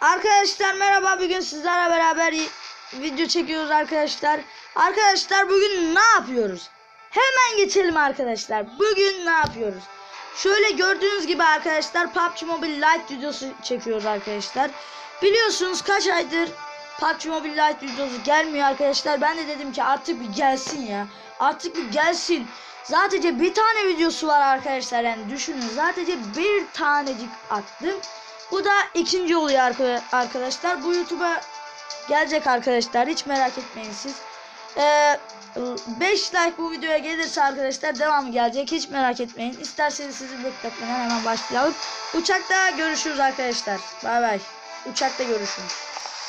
Arkadaşlar merhaba bugün sizlerle beraber video çekiyoruz arkadaşlar. Arkadaşlar bugün ne yapıyoruz? Hemen geçelim arkadaşlar. Bugün ne yapıyoruz? Şöyle gördüğünüz gibi arkadaşlar PUBG Mobile Lite videosu çekiyoruz arkadaşlar. Biliyorsunuz kaç aydır PUBG Mobile Lite videosu gelmiyor arkadaşlar. Ben de dedim ki artık bir gelsin ya. Artık bir gelsin. Zaten bir tane videosu var arkadaşlar yani düşünün sadece bir tanecik attım. Bu da ikinci oluyor arka- arkadaşlar. Bu YouTube'a gelecek arkadaşlar. Hiç merak etmeyin siz. Ee, 5 like bu videoya gelirse arkadaşlar devam gelecek. Hiç merak etmeyin. İsterseniz sizi bekletmeden hemen başlayalım. Uçakta görüşürüz arkadaşlar. Bay bay. Uçakta görüşürüz.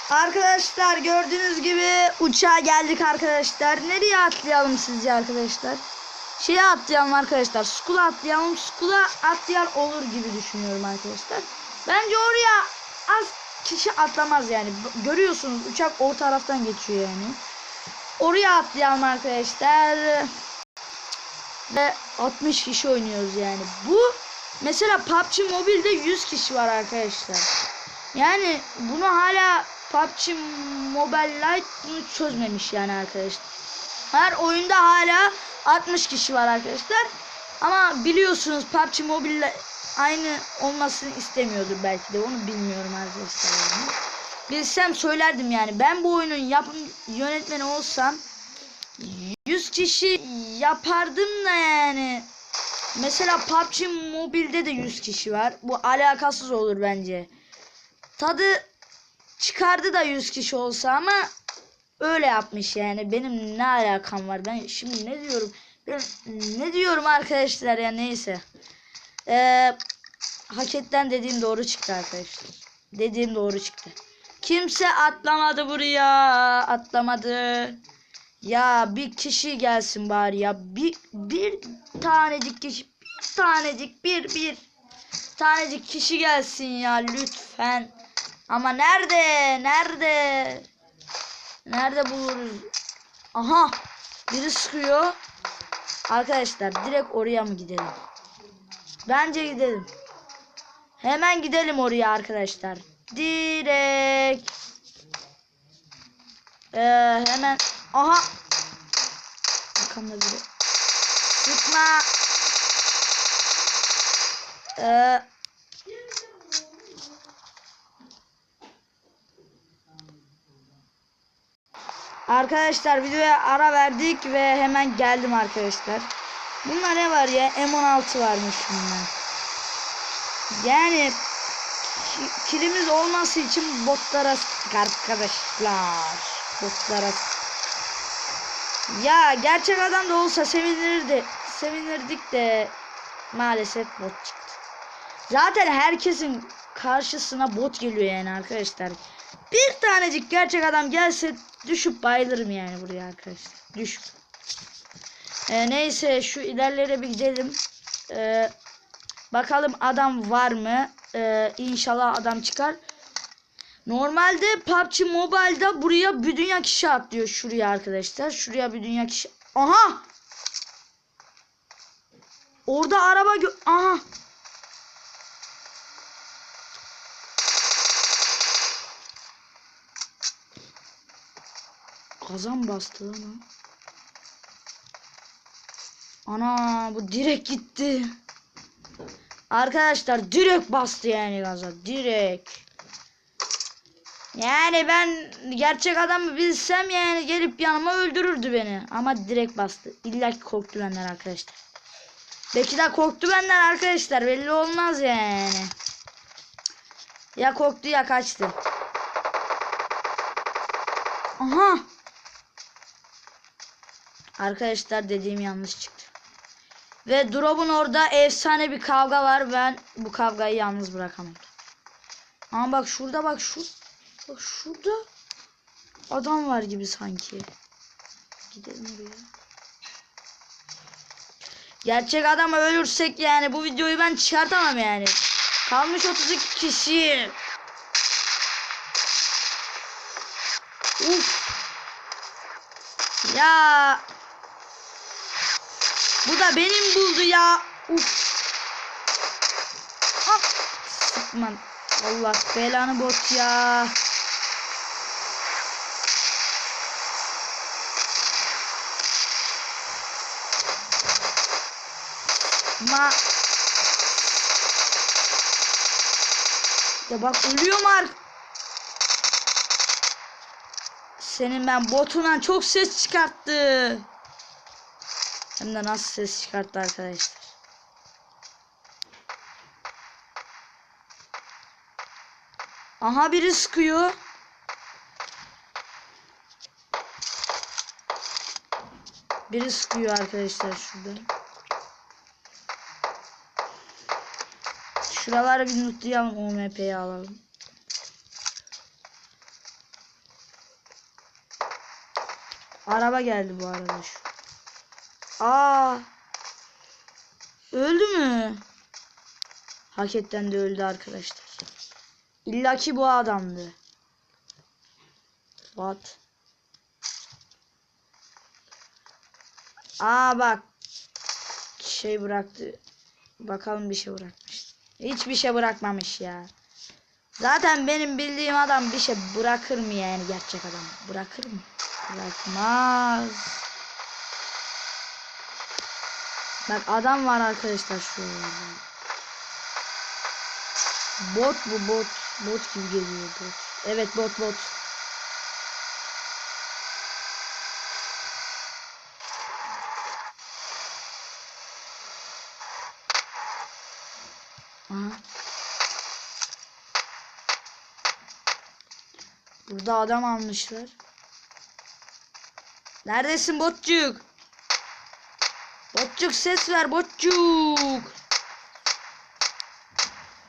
Arkadaşlar gördüğünüz gibi uçağa geldik arkadaşlar. Nereye atlayalım sizce arkadaşlar? Şeye atlayalım arkadaşlar. Skula atlayalım. Skula atlayan olur gibi düşünüyorum arkadaşlar. Bence oraya az kişi atlamaz yani. Görüyorsunuz uçak o taraftan geçiyor yani. Oraya atlayalım arkadaşlar. Ve 60 kişi oynuyoruz yani. Bu mesela PUBG Mobile'de 100 kişi var arkadaşlar. Yani bunu hala PUBG Mobile Lite bunu çözmemiş yani arkadaşlar. Her oyunda hala 60 kişi var arkadaşlar. Ama biliyorsunuz PUBG Mobile aynı olmasını istemiyordur belki de onu bilmiyorum arkadaşlar. Bilsem söylerdim yani. Ben bu oyunun yapım yönetmeni olsam 100 kişi yapardım da yani. Mesela PUBG Mobile'de de 100 kişi var. Bu alakasız olur bence. Tadı çıkardı da 100 kişi olsa ama öyle yapmış yani. Benim ne alakam var? Ben şimdi ne diyorum? Ben ne diyorum arkadaşlar ya neyse. Ee, haketten dediğim doğru çıktı arkadaşlar. Dediğim doğru çıktı. Kimse atlamadı buraya. Atlamadı. Ya bir kişi gelsin bari ya. Bir, bir tanecik kişi. Bir tanecik bir bir tanecik kişi gelsin ya lütfen. Ama nerede? Nerede? Nerede buluruz? Aha. Biri sıkıyor. Arkadaşlar direkt oraya mı gidelim? Bence gidelim. Hemen gidelim oraya arkadaşlar. Direkt. Ee, hemen. Aha. Arkamda biri. Sıkma. Ee, Arkadaşlar videoya ara verdik ve hemen geldim arkadaşlar. Bunda ne var ya? M16 varmış bunlar. Yani ki- kilimiz olması için botlara arkadaşlar. Botlara. Ya gerçek adam da olsa sevinirdi. Sevinirdik de maalesef bot çıktı. Zaten herkesin karşısına bot geliyor yani arkadaşlar. Bir tanecik gerçek adam gelse düşüp bayılırım yani buraya arkadaşlar. Düşüp. Ee, neyse şu ilerlere bir gidelim. Ee, bakalım adam var mı? Ee, inşallah adam çıkar. Normalde PUBG Mobile'da buraya bir dünya kişi atlıyor şuraya arkadaşlar. Şuraya bir dünya kişi. Aha! Orada araba gö Aha! Kazan bastı lan. o. Ana bu direkt gitti. Arkadaşlar direkt bastı yani gaza. Direkt. Yani ben gerçek adamı bilsem yani gelip yanıma öldürürdü beni. Ama direkt bastı. İlla ki korktu benden arkadaşlar. Belki de korktu benden arkadaşlar. Belli olmaz yani. Ya korktu ya kaçtı. Aha. Arkadaşlar dediğim yanlış çıktı. Ve drop'un orada efsane bir kavga var. Ben bu kavgayı yalnız bırakamam. Ama bak şurada bak şu. Bak şurada. Adam var gibi sanki. Gidelim oraya. Gerçek adamı ölürsek yani bu videoyu ben çıkartamam yani. Kalmış 32 kişi. Uf. Ya. Bu da benim buldu ya. Uf. Hop. Sıkma. Allah belanı bot ya. Ma Ya bak ölüyorum artık. Senin ben botundan çok ses çıkarttı. Hem de nasıl ses çıkarttı arkadaşlar. Aha biri sıkıyor. Biri sıkıyor arkadaşlar şurada. Şuraları bir nutlayalım OMP'yi alalım. Araba geldi bu arada şu. Aa. Öldü mü? Hakikaten de öldü arkadaşlar. İlla ki bu adamdı. What? Aa bak. Şey bıraktı. Bakalım bir şey bırakmış. Hiçbir şey bırakmamış ya. Zaten benim bildiğim adam bir şey bırakır mı yani gerçek adam? Bırakır mı? Bırakmaz. Bak adam var arkadaşlar şu Bot bu bot. Bot gibi geliyor bot. Evet bot bot. Burada adam almışlar. Neredesin botçuk? Botçuk ses ver botçuk.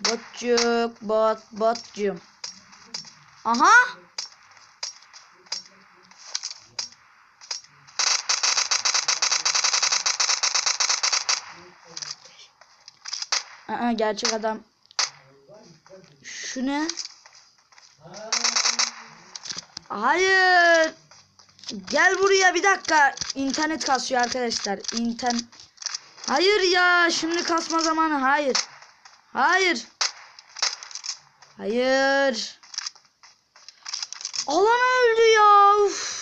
Botçuk bot botcum. Aha. Aa, gerçek adam. Şu ne? Hayır. Gel buraya bir dakika. İnternet kasıyor arkadaşlar. İnternet. Hayır ya. Şimdi kasma zamanı. Hayır. Hayır. Hayır. Alan öldü ya. Uf.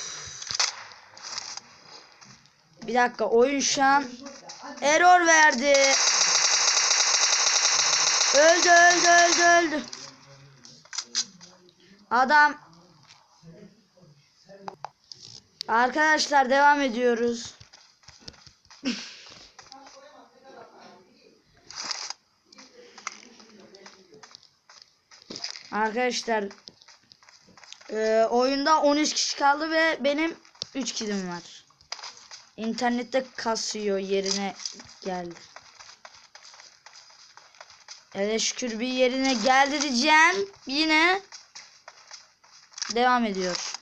Bir dakika. Oyun şu an error verdi. Öldü öldü öldü öldü. Adam Arkadaşlar devam ediyoruz. Arkadaşlar e, oyunda 13 kişi kaldı ve benim 3 kilim var. İnternette kasıyor yerine geldi. Hele şükür bir yerine geldi diyeceğim. Yine devam ediyor.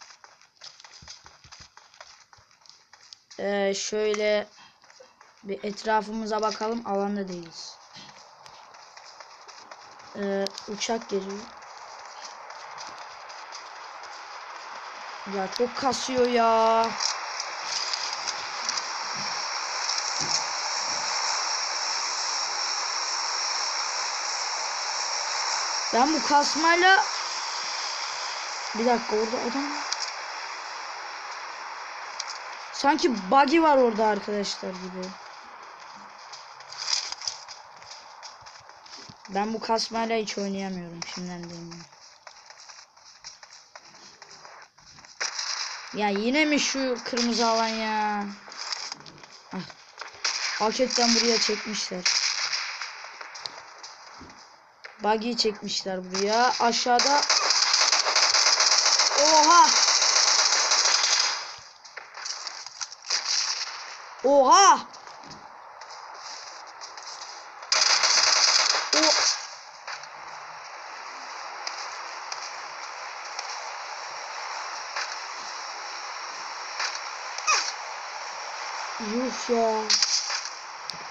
Ee, şöyle bir etrafımıza bakalım. Alanda değiliz. Ee, uçak geliyor. Ya çok kasıyor ya. Ben bu kasmayla bir dakika orada adam Sanki buggy var orada arkadaşlar gibi. Ben bu kasmayla hiç oynayamıyorum şimdiden diyeyim. Ya yine mi şu kırmızı alan ya? Ah. Buraya çekmişler. Buggy'yi çekmişler buraya. Aşağıda Oha! Oha! Yuh ya.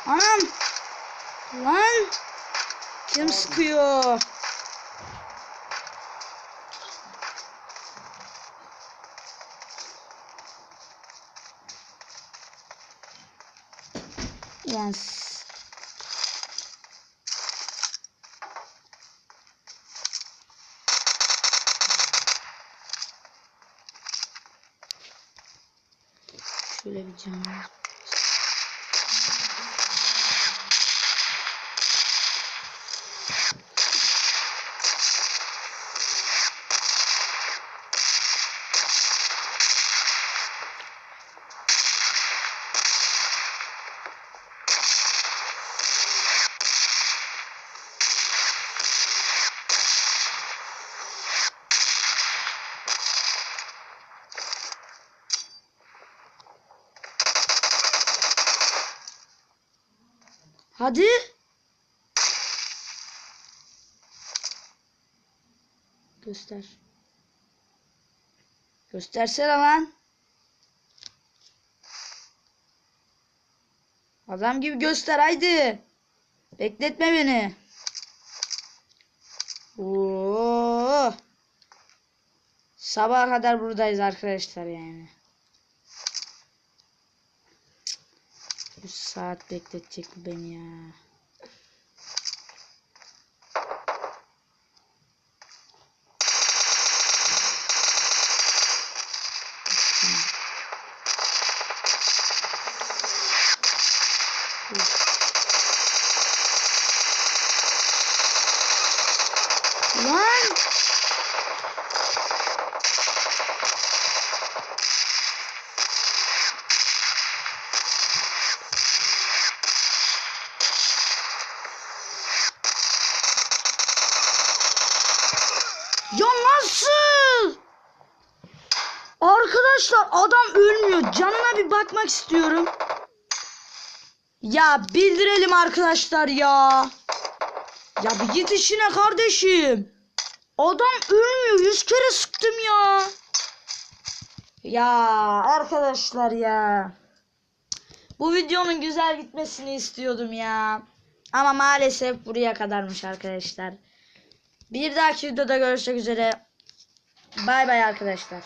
Anam! Lan! Kim sıkıyor? Yes. Şöyle bir cam. Hadi. Göster. Göstersene lan. Adam gibi göster haydi. Bekletme beni. Oo. Sabaha kadar buradayız arkadaşlar yani. 3 saat bekletecek beni ya. Nasıl? Arkadaşlar adam ölmüyor. Canına bir bakmak istiyorum. Ya bildirelim arkadaşlar ya. Ya bir git işine kardeşim. Adam ölmüyor. Yüz kere sıktım ya. Ya arkadaşlar ya. Bu videonun güzel gitmesini istiyordum ya. Ama maalesef buraya kadarmış arkadaşlar. Bir dahaki videoda görüşmek üzere. Bay bay arkadaşlar.